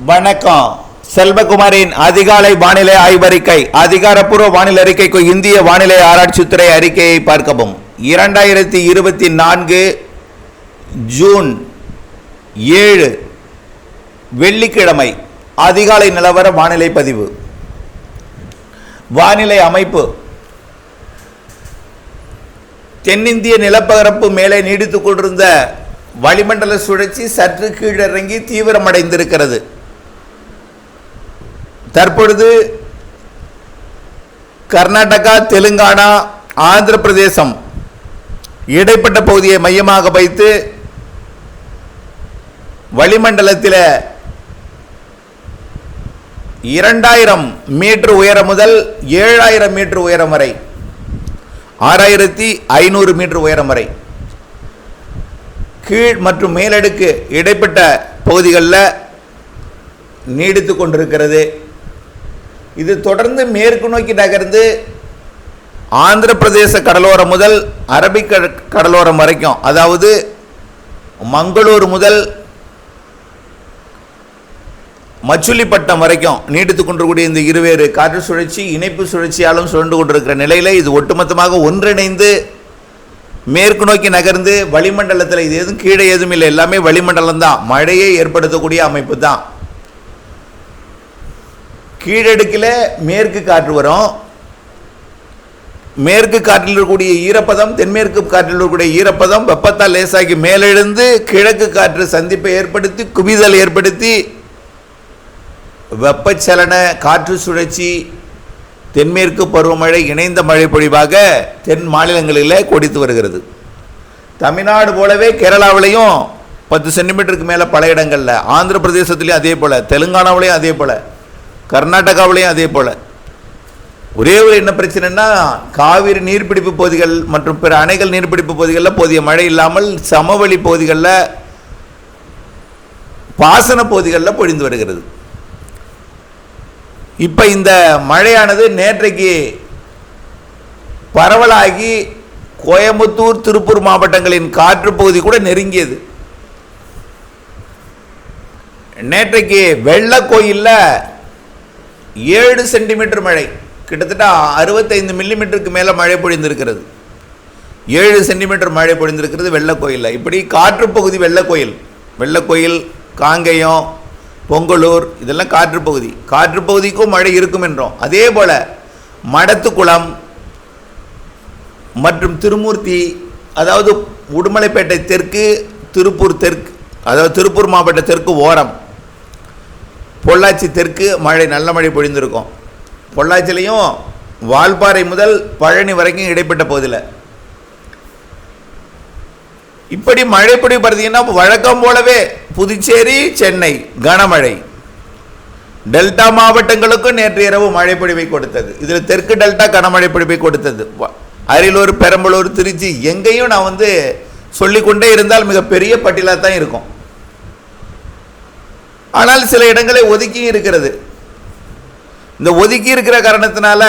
வணக்கம். செல்வகுமாரின் அதிகாலை வானிலை ஆய்வறிக்கை அதிகாரப்பூர்வ வானிலை அறிக்கைக்கு இந்திய வானிலை ஆராய்ச்சித்துறை அறிக்கையை பார்க்கவும். இரண்டாயிரத்தி இருபத்தி நான்கு ஜூன் ஏழு வெள்ளிக்கிழமை அதிகாலை நிலவர வானிலை பதிவு. வானிலை அமைப்பு. தென்னிந்திய நிலப்பரப்பு மேலே நீடித்துக் கொண்டிருந்த வளிமண்டல சுழற்சி சற்று கீழிறங்கி தீவிரமடைந்திருக்கிறது. தற்பொழுது கர்நாடகா தெலுங்கானா ஆந்திர பிரதேசம் இடைப்பட்ட பகுதியை மையமாக வைத்து வளிமண்டலத்தில் இரண்டாயிரம் மீட்டர் உயரம் முதல் ஏழாயிரம் மீட்டர் உயரம் வரை ஆறாயிரத்தி ஐநூறு மீட்டர் உயரம் வரை. கீழ் மற்றும் மேலடுக்கு இடைப்பட்ட பகுதிகளில் நீடித்து கொண்டிருக்கிறது. இது தொடர்ந்து மேற்கு நோக்கி நகர்ந்து ஆந்திர பிரதேச கடலோரம் முதல் அரபிக் கடலோரம் வரைக்கும் அதாவது மங்களூர் முதல் மச்சுலிப்பட்டம் வரைக்கும் நீடித்து கொண்டிருக்கூடிய இந்த இருவேறு காற்று சுழற்சி இணைப்பு சுழற்சியாலும் சுழண்டு கொண்டிருக்கிற நிலையில் இது ஒட்டுமொத்தமாக ஒன்றிணைந்து மேற்கு நோக்கி நகர்ந்து வளிமண்டலத்தில் இது எதுவும் கீழே எதுவும் இல்லை. எல்லாமே வளிமண்டலம் தான். மழையை ஏற்படுத்தக்கூடிய அமைப்பு தான். கீழடுக்கில் மேற்கு காற்று வரும். மேற்கு காற்றில் இருக்கக்கூடிய ஈரப்பதம் தென்மேற்கு காற்றில் இருக்கக்கூடிய ஈரப்பதம் வெப்பத்தால் லேசாகி மேலெழுந்து கிழக்கு காற்று சந்திப்பை ஏற்படுத்தி குவிதல் ஏற்படுத்தி வெப்பச்சலன காற்று சுழற்சி தென்மேற்கு பருவமழை இணைந்த மழை பொழிவாக தென் மாநிலங்களில் கொடித்து வருகிறது. தமிழ்நாடு போலவே கேரளாவிலையும் பத்து சென்டிமீட்டருக்கு மேலே பல இடங்களில் ஆந்திர பிரதேசத்துலேயும் அதே போல் தெலுங்கானாவிலையும் அதே போல் கர்நாடகாவிலையும் அதே போல். ஒரே ஒரு என்ன பிரச்சனைன்னா காவிரி நீர்பிடிப்பு பகுதிகள் மற்றும் பிற அணைகள் நீர்பிடிப்பு பகுதிகளில் போதிய மழை இல்லாமல் சமவெளி பகுதிகளில் பாசன பகுதிகளில் பொழிந்து வருகிறது. இப்போ இந்த மழையானது நேற்றைக்கு பரவலாகி கோயம்புத்தூர் திருப்பூர் மாவட்டங்களின் காற்று பகுதி கூட நெருங்கியது. நேற்றைக்கு வெள்ளக்கோயிலில் ஏழு சென்டிமீட்டர் மழை. கிட்டத்தட்ட அறுபத்தைந்து மில்லிமீட்டருக்கு மேலே மழை பொழிந்திருக்கிறது. ஏழு சென்டிமீட்டர் மழை பொழிந்திருக்கிறது வெள்ளக்கோயிலில். இப்படி காற்றுப்பகுதி வெள்ளக்கோயில். வெள்ளக்கோயில் காங்கேயம் பொங்கலூர் இதெல்லாம் காற்றுப்பகுதி காற்றுப்பகுதிக்கும் காற்று பகுதிக்கும் மழை இருக்கும் என்றோம். அதே போல் மடத்துக்குளம் மற்றும் திருமூர்த்தி அதாவது உடுமலைப்பேட்டை தெற்கு திருப்பூர் தெற்கு அதாவது திருப்பூர் மாவட்ட தெற்கு ஓரம். பொள்ளாச்சி தெற்கு மழை நல்ல மழை பொழிந்திருக்கும். பொள்ளாச்சிலையும் வால்பாறை முதல் பழனி வரைக்கும் இடைப்பட்ட பகுதியில். இப்படி மழை பொடி பார்த்தீங்கன்னா வழக்கம் போலவே புதுச்சேரி சென்னை கனமழை. டெல்டா மாவட்டங்களுக்கும் நேற்று இரவு மழை பொழிவை கொடுத்தது. இதில் தெற்கு டெல்டா கனமழை பொழிவை கொடுத்தது. வ- அரியலூர் பெரம்பலூர் திருச்சி எங்கேயும் நான் வந்து சொல்லிக்கொண்டே இருந்தால் மிகப்பெரிய பட்டியலாக தான் இருக்கும். ஆனால் சில இடங்களை ஒதுக்கியும் இருக்கிறது. இந்த ஒதுக்கி இருக்கிற காரணத்தினால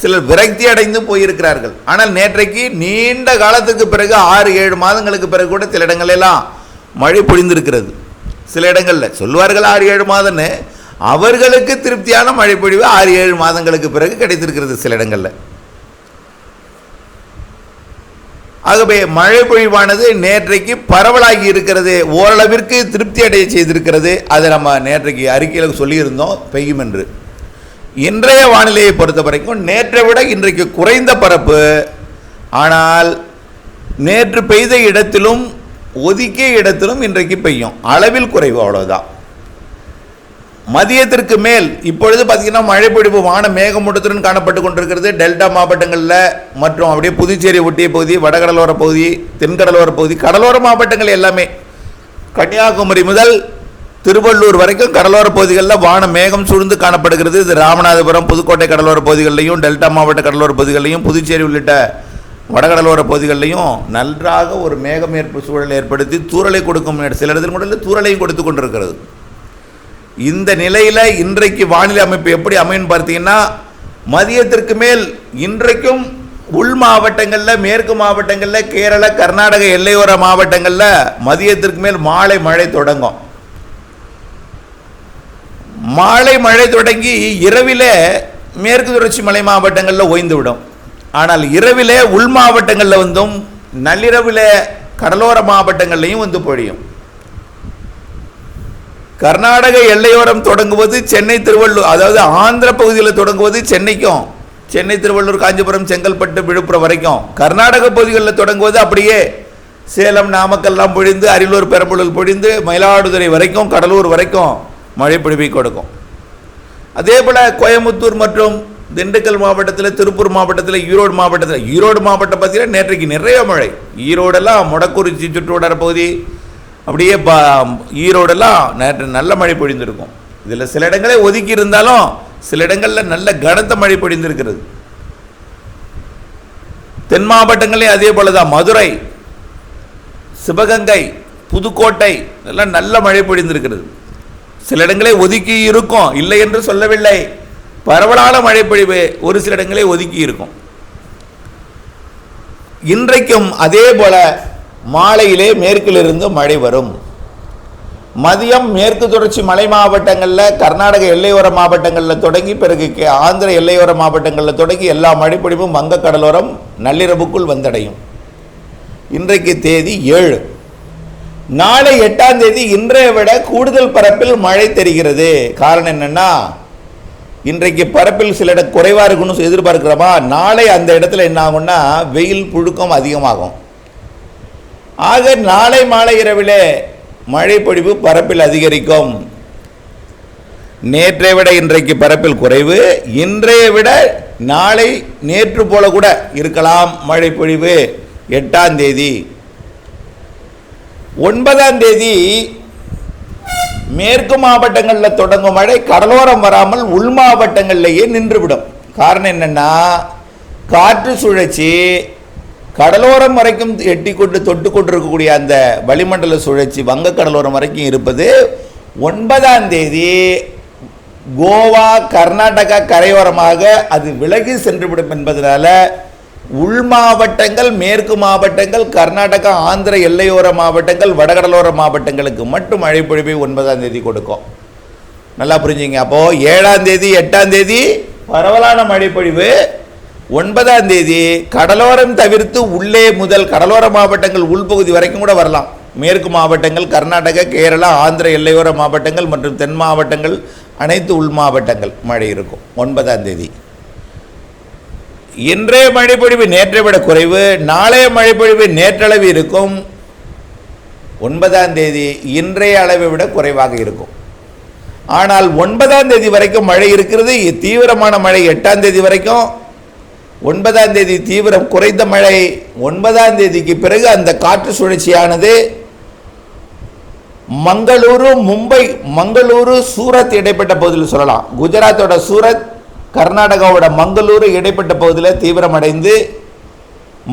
சிலர் விரக்தி அடைந்து போயிருக்கிறார்கள். ஆனால் நேற்றைக்கு நீண்ட காலத்துக்கு பிறகு ஆறு ஏழு மாதங்களுக்கு பிறகு கூட சில இடங்களெல்லாம் மழை பொழிந்திருக்கிறது. சில இடங்களில் சொல்வார்கள் ஆறு ஏழு மாதம்னு. அவர்களுக்கு திருப்தியான மழை பொழிவு ஆறு ஏழு மாதங்களுக்கு பிறகு கிடைத்திருக்கிறது சில இடங்களில். ஆகவே மழை பொழிவானது நேற்றைக்கு பரவலாகி இருக்கிறது ஓரளவிற்கு திருப்தி அடைய செய்திருக்கிறது. அதை நம்ம நேற்றைக்கு அறிக்கையில் சொல்லியிருந்தோம் பெய்யும் என்று. இன்றைய வானிலையை பொறுத்த வரைக்கும் நேற்றை விட இன்றைக்கு குறைந்த பரப்பு. ஆனால் நேற்று பெய்த இடத்திலும் ஒதுக்கிய இடத்திலும் இன்றைக்கு பெய்யும். அளவில் குறைவு அவ்வளோதான் மதியத்திற்கு மேல் இப்பொழுது பார்த்தீங்கன்னா மழை வான மேகமூட்டத்துடன் காணப்பட்டு கொண்டிருக்கிறது. டெல்டா மாவட்டங்களில் மற்றும் அப்படியே புதுச்சேரி ஒட்டிய பகுதி வடகடலோர பகுதி தென்கடலோர பகுதி கடலோர மாவட்டங்கள் எல்லாமே கன்னியாகுமரி முதல் திருவள்ளூர் வரைக்கும் கடலோர பகுதிகளில் வான மேகம் சூழ்ந்து காணப்படுகிறது. இது ராமநாதபுரம் புதுக்கோட்டை கடலோர பகுதிகளிலையும் டெல்டா மாவட்ட கடலோர பகுதிகளிலையும் புதுச்சேரி உள்ளிட்ட வடகடலோர பகுதிகளிலையும் நன்றாக ஒரு மேகம் ஏற்பு சூழல் ஏற்படுத்தி தூரலை கொடுக்கும் சில இடத்துல கூட தூரலையும் கொடுத்து கொண்டிருக்கிறது. இந்த நிலையில் இன்றைக்கு வானிலை அமைப்பு எப்படி அமையும் பார்த்தீங்கன்னா மதியத்திற்கு மேல் இன்றைக்கும் உள் மாவட்டங்களில் மேற்கு மாவட்டங்களில் கேரள கர்நாடக எல்லையோர மாவட்டங்களில் மதியத்திற்கு மேல் மாலை மழை தொடங்கும். மாலை மழை தொடங்கி இரவிலே மேற்கு தொடர்ச்சி மலை மாவட்டங்களில் ஓய்ந்து விடும். ஆனால் இரவிலே உள் மாவட்டங்களில் வந்தும் நள்ளிரவில் கடலோர மாவட்டங்கள்லையும் வந்து பொழியும். கர்நாடக எல்லையோரம் தொடங்குவது சென்னை திருவள்ளூர் அதாவது ஆந்திர பகுதியில் தொடங்குவது சென்னைக்கும் சென்னை திருவள்ளூர் காஞ்சிபுரம் செங்கல்பட்டு விழுப்புரம் வரைக்கும். கர்நாடக பகுதிகளில் தொடங்குவது அப்படியே சேலம் நாமக்கல்லாம் பொழிந்து அரியலூர் பெரம்பலூர் பொழிந்து மயிலாடுதுறை வரைக்கும் கடலூர் வரைக்கும் மழை பொழிவை கொடுக்கும். அதே போல் கோயம்புத்தூர் மற்றும் திண்டுக்கல் மாவட்டத்தில் திருப்பூர் மாவட்டத்தில் ஈரோடு மாவட்டத்தில் ஈரோடு மாவட்டம் பார்த்தீங்கன்னா நேற்றைக்கு நிறைய மழை. ஈரோடெல்லாம் முடக்குறிச்சி சுற்றுவட்டார பகுதி அப்படியே பா ஈரோடெல்லாம் நேற்று நல்ல மழை பொழிந்திருக்கும். இதில் சில இடங்களே ஒதுக்கி இருந்தாலும் சில இடங்களில் நல்ல கனத்த மழை பொழிந்திருக்கிறது. தென் மாவட்டங்களே அதே போல தான் மதுரை சிவகங்கை புதுக்கோட்டை இதெல்லாம் நல்ல மழை பொழிந்திருக்கிறது. சில இடங்களே ஒதுக்கி இருக்கும். இல்லை என்று சொல்லவில்லை. பரவலான மழை பொழிவு ஒரு சில இடங்களே ஒதுக்கி இருக்கும். இன்றைக்கும் அதே போல மாலையிலே மேற்கிலிருந்து மழை வரும். மதியம் மேற்கு தொடர்ச்சி மலை மாவட்டங்களில் கர்நாடக எல்லையோர மாவட்டங்களில் தொடங்கி பிறகு கே- ஆந்திர எல்லையோர மாவட்டங்களில் தொடங்கி எல்லா மழைப்பொழிவும் வங்கக்கடலோரம் நள்ளிரவுக்குள் வந்தடையும். இன்றைக்கு தேதி ஏழு. நாளை எட்டாம் தேதி இன்றைய விட கூடுதல் பரப்பில் மழை தெரிகிறது. காரணம் என்னென்னா இன்றைக்கு பரப்பில் சில இடம் குறைவாக இருக்குன்னு எதிர்பார்க்கிறோமா? நாளை அந்த இடத்துல என்ன ஆகும்னா வெயில் புழுக்கம் அதிகமாகும். ஆக நாளை மாலை இரவிலே மழை பொழிவு பரப்பில் அதிகரிக்கும். நேற்றை விட இன்றைக்கு பரப்பில் குறைவு இன்றைய விட நாளை நேற்று போல கூட இருக்கலாம் மழை பொழிவு எட்டாம் தேதி. ஒன்பதாம் தேதி மேற்கு மாவட்டங்களில் தொடங்கும் மழை கடலோரம் வராமல் உள் மாவட்டங்களிலேயே நின்றுவிடும். காரணம் என்னன்னா காற்று சுழற்சி கடலோரம் வரைக்கும் எட்டி கொண்டு தொட்டு கொண்டிருக்கக்கூடிய அந்த வளிமண்டல சுழற்சி வங்க கடலோரம் வரைக்கும் இருப்பது ஒன்பதாம் தேதி கோவா கர்நாடகா கரையோரமாக அது விலகி சென்றுவிடும் என்பதனால உள் மாவட்டங்கள் மேற்கு மாவட்டங்கள் கர்நாடகா ஆந்திர எல்லையோர மாவட்டங்கள் வடகடலோர மாவட்டங்களுக்கு மட்டும் மழை பொழிவை ஒன்பதாம் தேதி கொடுக்கும். நல்லா புரிஞ்சுங்க. அப்போது ஏழாம் தேதி எட்டாம் தேதி பரவலான மழை பொழிவு ஒன்பதாம் தேதி கடலோரம் தவிர்த்து உள்ளே முதல் கடலோர மாவட்டங்கள் உள்பகுதி வரைக்கும் கூட வரலாம். மேற்கு மாவட்டங்கள் கர்நாடகா கேரளா ஆந்திர எல்லையோர மாவட்டங்கள் மற்றும் தென் மாவட்டங்கள் அனைத்து உள் மாவட்டங்கள் மழை இருக்கும். ஒன்பதாம் தேதி. இன்றைய மழைப்பொழிவு நேற்றை விட குறைவு. நாளைய மழைப்பொழிவு நேற்றளவு இருக்கும். ஒன்பதாம் தேதி இன்றைய அளவை விட குறைவாக இருக்கும். ஆனால் ஒன்பதாம் தேதி வரைக்கும் மழை இருக்கிறது. தீவிரமான மழை எட்டாம் தேதி வரைக்கும் ஒன்பதாம் தேதி தீவிரம் குறைந்த மழை ஒன்பதாம் தேதிக்கு பிறகு அந்த காற்று சுழற்சியானது மங்களூரு மும்பை மங்களூரு சூரத் இடைப்பட்ட பகுதியில் சொல்லலாம். குஜராத்தோட சூரத் கர்நாடகாவோட மங்களூரு இடைப்பட்ட பகுதியில் தீவிரமடைந்து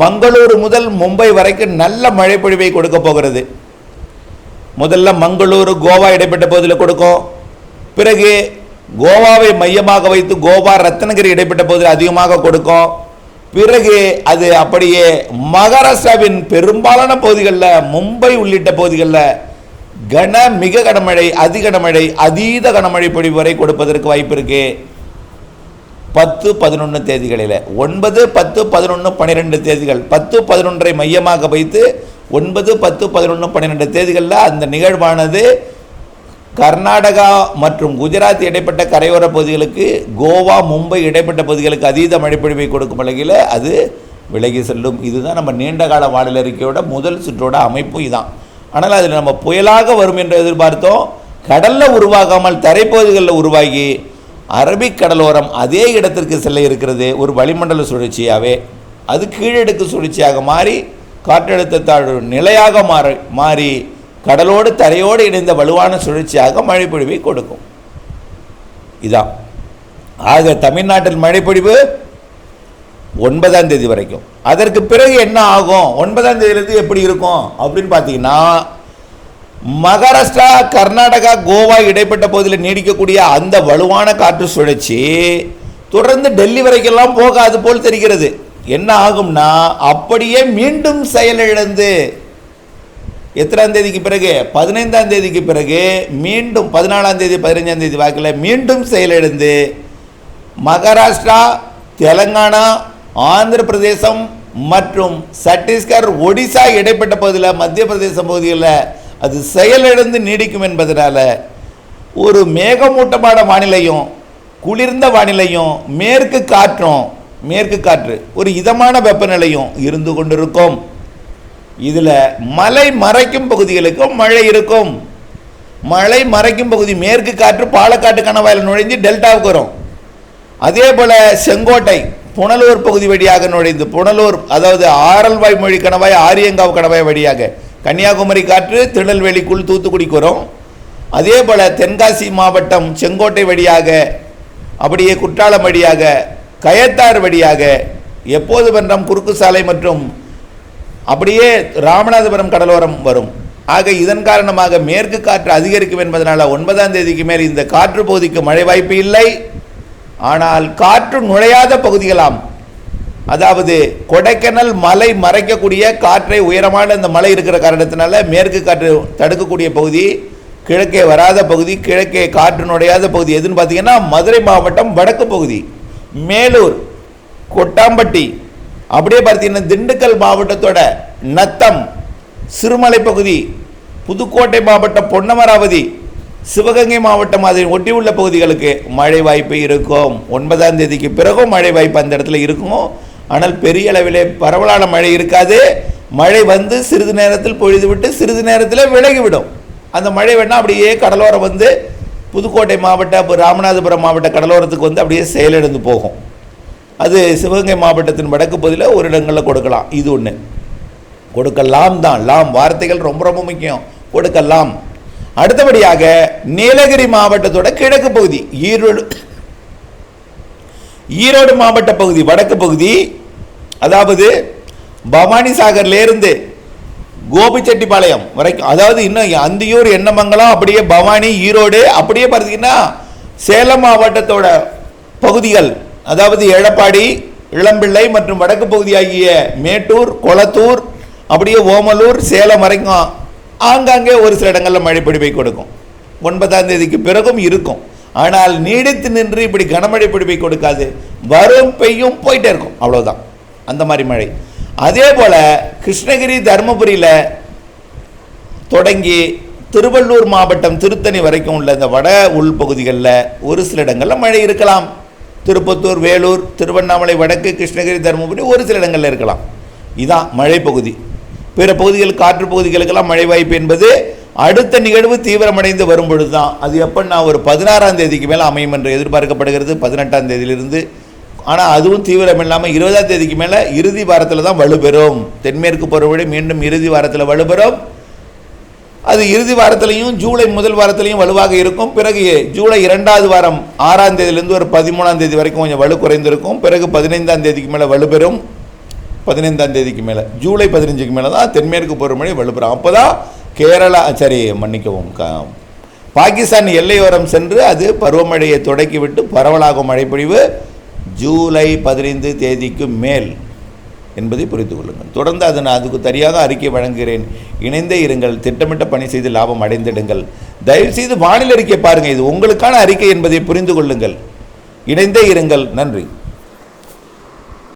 மங்களூரு முதல் மும்பை வரைக்கும் நல்ல மழைப்பொழிவை கொடுக்க போகிறது. முதல்ல மங்களூரு கோவா இடைப்பட்ட பகுதியில் கொடுக்கும். பிறகு கோவாவை மையமாக வைத்து கோவா ரத்னகிரி இடைப்பட்ட பகுதியில் அதிகமாக கொடுக்கும். பிறகு அது அப்படியே மகாராஷ்டிராவின் பெரும்பாலான பகுதிகளில் மும்பை உள்ளிட்ட பகுதிகளில் கன மிக கனமழை அதி கனமழை அதீத கனமழை பொழிவு வரை கொடுப்பதற்கு வாய்ப்பு இருக்கு. பத்து பதினொன்று தேதிகளில். ஒன்பது பத்து பதினொன்று பன்னிரெண்டு தேதிகள். பத்து பதினொன்றை மையமாக வைத்து ஒன்பது பத்து பதினொன்று பன்னிரெண்டு தேதிகளில் அந்த நிகழ்வானது கர்நாடகா மற்றும் குஜராத் இடைப்பட்ட கரையோர பகுதிகளுக்கு கோவா மும்பை இடைப்பட்ட பகுதிகளுக்கு அதீத மழைப்பொழிவை கொடுக்கும் வகையில் அது விலகி செல்லும். இதுதான் நம்ம நீண்டகால வானிலை அறிக்கையோட முதல் சுற்றோட அமைப்பு இதுதான் ஆனால் அதில் நம்ம புயலாக வரும் என்று எதிர்பார்த்தோம். கடலில் உருவாகாமல் தரைப்பகுதிகளில் உருவாகி அரபிக் கடலோரம் அதே இடத்திற்கு செல்ல இருக்கிறது. ஒரு வளிமண்டல சுழற்சியாகவே அது கீழடுக்கு சுழற்சியாக மாறி காற்றழுத்த தாழ்வு நிலையாக மாறி மாறி கடலோடு தரையோடு இணைந்த வலுவான சுழற்சியாக மழைப்பொழிவை கொடுக்கும். இதான். ஆக தமிழ்நாட்டில் மழைப்பொழிவு ஒன்பதாம் தேதி வரைக்கும். அதற்கு பிறகு என்ன ஆகும்? ஒன்பதாம் தேதியிலிருந்து எப்படி இருக்கும்? அப்படின்னு பார்த்தீங்கன்னா மகாராஷ்டிரா கர்நாடகா கோவா இடைப்பட்ட பகுதியில் நீடிக்கக்கூடிய அந்த வலுவான காற்று சுழற்சி தொடர்ந்து டெல்லி வரைக்கெல்லாம் போகாது போல் தெரிகிறது. என்ன ஆகும்னா அப்படியே மீண்டும் செயலிழந்து எத்தனாம் தேதிக்கு பிறகு? பதினைந்தாம் தேதிக்கு பிறகு மீண்டும் பதினாலாம் தேதி பதினைஞ்சாம் தேதி வாக்கில் மீண்டும் செயலிழந்து மகாராஷ்டிரா தெலங்கானா ஆந்திர பிரதேசம் மற்றும் சத்தீஸ்கர் ஒடிசா இடைப்பட்ட பகுதியில் மத்திய பிரதேசம் பகுதியில் அது செயலிழந்து நீடிக்கும் என்பதனால ஒரு மேகமூட்டமான வானிலையும் குளிர்ந்த வானிலையும் மேற்கு காற்றும் மேற்கு காற்று ஒரு இதமான வெப்பநிலையும் இருந்து கொண்டிருக்கும். இதில் மலை மறைக்கும் பகுதிகளுக்கும் மழை இருக்கும். மழை மறைக்கும் பகுதி மேற்கு காற்று பாலக்காட்டு கணவாயில் நுழைஞ்சு டெல்டாவுக்கு வரும். அதே போல் செங்கோட்டை புனலூர் பகுதி வழியாக நுழைந்து புனலூர் அதாவது ஆரல்வாய் மொழி கணவாய் ஆரியங்காவ் கணவாய் வழியாக கன்னியாகுமரி காற்று திருநெல்வேலிக்குள் தூத்துக்குடிக்கு வரும். அதே போல் தென்காசி மாவட்டம் செங்கோட்டை வழியாக அப்படியே குற்றாலம் வழியாக கயத்தார் வழியாக எப்போது வென்றாம் குறுக்கு சாலை மற்றும் அப்படியே ராமநாதபுரம் கடலோரம் வரும். ஆக இதன் காரணமாக மேற்கு காற்று அதிகரிக்கும் என்பதனால் ஒன்பதாம் தேதிக்கு மேல் இந்த காற்று பகுதிக்கு மழை வாய்ப்பு இல்லை. ஆனால் காற்று நுழையாத பகுதிகளாம் அதாவது கொடைக்கானல் மலை மறைக்கக்கூடிய காற்றை உயரமான இந்த மலை இருக்கிற காரணத்தினால மேற்கு காற்று தடுக்கக்கூடிய பகுதி கிழக்கே வராத பகுதி கிழக்கே காற்று நுழையாத பகுதி எதுன்னு பார்த்தீங்கன்னா மதுரை மாவட்டம் வடக்கு பகுதி. மேலூர் கொட்டாம்பட்டி அப்படியே பார்த்தீங்கன்னா திண்டுக்கல் மாவட்டத்தோட நத்தம் சிறுமலை பகுதி புதுக்கோட்டை மாவட்டம் பொன்னமராவதி சிவகங்கை மாவட்டம் அதை ஒட்டியுள்ள பகுதிகளுக்கு மழை வாய்ப்பு இருக்கும். ஒன்பதாம் தேதிக்கு பிறகும் மழை வாய்ப்பு அந்த இடத்துல இருக்கும்? ஆனால் பெரிய அளவிலே பரவலான மழை இருக்காது. மழை வந்து சிறிது நேரத்தில் பொழுதுவிட்டு சிறிது நேரத்தில் விலகிவிடும். அந்த மழை வேணால் அப்படியே கடலோரம் வந்து புதுக்கோட்டை மாவட்ட ராமநாதபுரம் மாவட்ட கடலோரத்துக்கு வந்து அப்படியே செயலிழந்து போகும். அது சிவகங்கை மாவட்டத்தின் வடக்கு பகுதியில் ஒரு இடங்களில் கொடுக்கலாம். இது ஒன்று கொடுக்கலாம் தான். லாம் வார்த்தைகள் ரொம்ப ரொம்ப முக்கியம். கொடுக்கலாம். அடுத்தபடியாக நீலகிரி மாவட்டத்தோட கிழக்கு பகுதி. ஈரோடு ஈரோடு மாவட்ட பகுதி வடக்கு பகுதி. அதாவது பவானி சாகர்லேருந்து கோபிச்செட்டிப்பாளையம் வரைக்கும். அதாவது இன்னும் அந்தியூர் எண்ணமங்கலம் அப்படியே பவானி ஈரோடு அப்படியே பார்த்தீங்கன்னா சேலம் மாவட்டத்தோட பகுதிகள். அதாவது எடப்பாடி இளம்பிள்ளை மற்றும் வடக்கு பகுதி ஆகிய மேட்டூர் கொளத்தூர் அப்படியே ஓமலூர் சேலம் வரைக்கும் ஆங்காங்கே ஒரு சில இடங்களில் மழை பிடிப்பை கொடுக்கும். ஒன்பதாம் தேதிக்கு பிறகும் இருக்கும். ஆனால் நீடித்து நின்று இப்படி கனமழை பிடிப்பை கொடுக்காது. வரும் பெய்யும் போயிட்டே இருக்கும். அவ்வளோதான் அந்த மாதிரி மழை. அதே போல் கிருஷ்ணகிரி தருமபுரியில் தொடங்கி திருவள்ளூர் மாவட்டம் திருத்தணி வரைக்கும் உள்ள இந்த வட உள்பகுதிகளில் ஒரு சில இடங்களில் மழை இருக்கலாம். திருப்பத்தூர் வேலூர் திருவண்ணாமலை வடக்கு கிருஷ்ணகிரி தருமபுரி ஒரு சில இடங்களில் இருக்கலாம். இதான் மழைப்பகுதி. பிற பகுதிகள் காற்று பகுதிகளுக்கெல்லாம் மழை வாய்ப்பு என்பது அடுத்த நிகழ்வு தீவிரமடைந்து வரும் பொழுது தான் அது எப்படின்னா ஒரு பதினாறாம் தேதிக்கு மேலே அமையும் என்று எதிர்பார்க்கப்படுகிறது பதினெட்டாம் தேதியிலிருந்து. ஆனால் அதுவும் தீவிரம் இல்லாமல் இருபதாம் தேதிக்கு மேலே இறுதி வாரத்தில் தான் வலுப்பெறும். தென்மேற்கு பருவமழை மீண்டும் இறுதி வாரத்தில் வலுப்பெறும். அது இறுதி வாரத்திலையும் ஜூலை முதல் வாரத்திலையும் வலுவாக இருக்கும். பிறகு ஜூலை இரண்டாவது வாரம் ஆறாம் தேதியிலிருந்து ஒரு பதிமூணாம் தேதி வரைக்கும் கொஞ்சம் வலு குறைந்திருக்கும். பிறகு பதினைந்தாம் தேதிக்கு மேலே வலுப்பெறும் பதினைந்தாம் தேதிக்கு மேலே ஜூலை பதினஞ்சுக்கு மேலே தான் தென்மேற்கு பருவமழை வலுப்பெறும் அப்போ தான் கேரளா சரி மன்னிக்கவும் க பாகிஸ்தான் எல்லையோரம் சென்று அது பருவமழையை தொடக்கிவிட்டு பரவலாகும் மழைப்பொழிவு ஜூலை பதினைந்து தேதிக்கு மேல். என்பதை புரிந்து கொள்ளுங்கள். தொடர்ந்து அதன் அதுக்கு சரியாக அறிக்கை வழங்குகிறேன். இணைந்தே இருங்கள். திட்டமிட்ட பணி செய்து லாபம் அடைந்திடுங்கள். தயவுசெய்து வானிலை அறிக்கை பாருங்கள். இது உங்களுக்கான அறிக்கை என்பதை புரிந்து கொள்ளுங்கள். இணைந்தே இருங்கள். நன்றி.